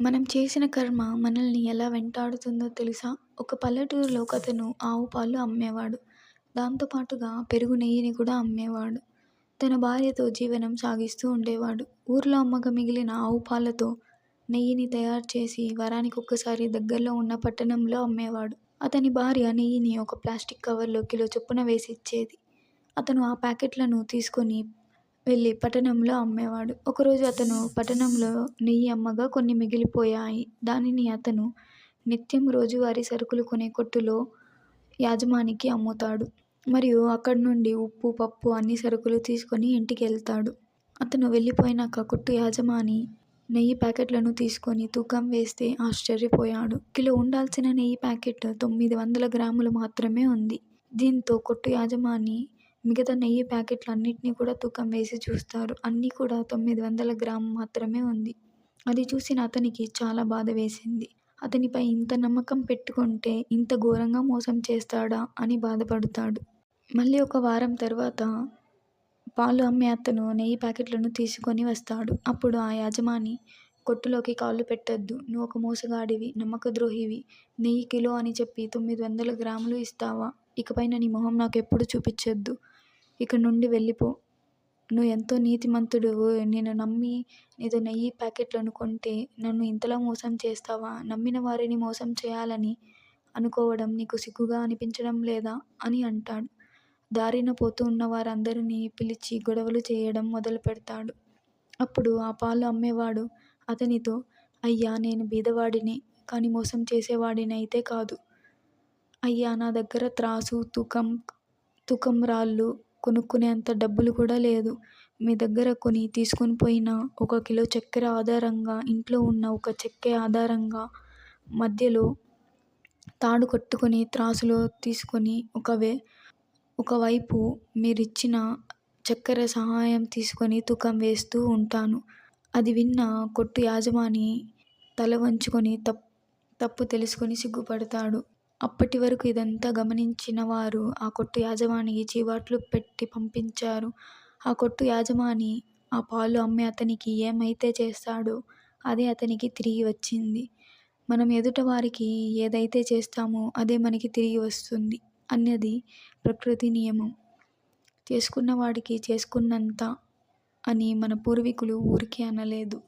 మనం చేసిన కర్మ మనల్ని ఎలా వెంటాడుతుందో తెలుసా? ఒక పల్లెటూరులో ఒకతను ఆవు పాలు అమ్మేవాడు. దాంతో పాటుగా పెరుగు, నెయ్యిని కూడా అమ్మేవాడు. తన భార్యతో జీవనం సాగిస్తూ ఉండేవాడు. ఊర్లో అమ్మగా మిగిలిన ఆవు పాలతో నెయ్యిని తయారు చేసి వారానికొక్కసారి దగ్గరలో ఉన్న పట్టణంలో అమ్మేవాడు. అతని భార్య నెయ్యిని ఒక ప్లాస్టిక్ కవర్లో కిలో చొప్పున వేసి ఇచ్చేది. అతను ఆ ప్యాకెట్లను తీసుకొని వెళ్ళి పట్టణంలో అమ్మేవాడు. ఒకరోజు అతను పట్టణంలో నెయ్యి అమ్మగా కొన్ని మిగిలిపోయాయి. దానిని అతను నిత్యం రోజువారి సరుకులు కొనే కొట్టులో యాజమానికి అమ్ముతాడు. మరియు అక్కడి నుండి ఉప్పు, పప్పు అన్ని సరుకులు తీసుకొని ఇంటికెళ్తాడు. అతను వెళ్ళిపోయినాక కొట్టు యజమాని నెయ్యి ప్యాకెట్లను తీసుకొని తూకం వేస్తే ఆశ్చర్యపోయాడు. కిలో ఉండాల్సిన నెయ్యి ప్యాకెట్ తొమ్మిది వందల గ్రాములు మాత్రమే ఉంది. దీంతో కొట్టు యజమాని మిగతా నెయ్యి ప్యాకెట్లు అన్నిటినీ కూడా తూకం వేసి చూస్తారు. అన్నీ కూడా తొమ్మిది వందల గ్రాము మాత్రమే ఉంది. అది చూసిన అతనికి చాలా బాధ వేసింది. అతనిపై ఇంత నమ్మకం పెట్టుకుంటే ఇంత ఘోరంగా మోసం చేస్తాడా అని బాధపడతాడు. మళ్ళీ ఒక వారం తర్వాత పాలు అమ్మే అతను నెయ్యి ప్యాకెట్లను తీసుకొని వస్తాడు. అప్పుడు ఆ యజమాని కొట్టులోకి కాళ్ళు పెట్టొద్దు. నువ్వు ఒక మోసగాడివి, నమ్మక ద్రోహివి నెయ్యి కిలో అని చెప్పి తొమ్మిది వందల గ్రాములు ఇస్తావా? ఇకపైన నీ మొహం నాకు ఎప్పుడు చూపించొద్దు. ఇక్కడ నుండి వెళ్ళిపో. నువ్వు ఎంతో నీతిమంతుడు నిన్ను నమ్మి నీతో నెయ్యి ప్యాకెట్లను కొంటే నన్ను ఇంతలా మోసం చేస్తావా? నమ్మిన వారిని మోసం చేయాలని అనుకోవడం నీకు సిగ్గుగా అనిపించడం లేదా? అని అంటాడు. దారిన పోతూ ఉన్న వారందరినీ పిలిచి గొడవలు చేయడం మొదలు పెడతాడు అప్పుడు ఆ పాలు అమ్మేవాడు అతనితో అయ్యా నేను బీదవాడిని కానీ మోసం చేసేవాడినైతే కాదు. అయ్యా నా దగ్గర త్రాసు, తూకం తూకం రాళ్ళు కొనుక్కునేంత డబ్బులు కూడా లేదు. మీ దగ్గర కొని తీసుకొని పోయిన ఒక కిలో చక్కెర ఆధారంగా ఇంట్లో ఉన్న ఒక చెక్క ఆధారంగా మధ్యలో తాడు కట్టుకొని త్రాసులో తీసుకొని ఒకవే ఒకవైపు మీరిచ్చిన చక్కెర సహాయం తీసుకొని తూకం వేస్తూ ఉంటాను. అది విన్న కొట్టు యాజమాని తల వంచుకొని తప్పు తప్పు తెలుసుకొని సిగ్గుపడతాడు. అప్పటి వరకు ఇదంతా గమనించిన వారు ఆ కొట్టు యజమానికి చీవాట్లు పెట్టి పంపించారు. ఆ కొట్టు యాజమాని ఆ పాలు అమ్మే అతనికి ఏమైతే చేస్తాడో అదే అతనికి తిరిగి వచ్చింది. మనం ఎదుట వారికి ఏదైతే చేస్తామో అదే మనకి తిరిగి వస్తుంది అన్నది ప్రకృతి నియమం. చేసుకున్న వాడికి చేసుకున్నంత అని మన పూర్వీకులు ఊరికే అనలేదు.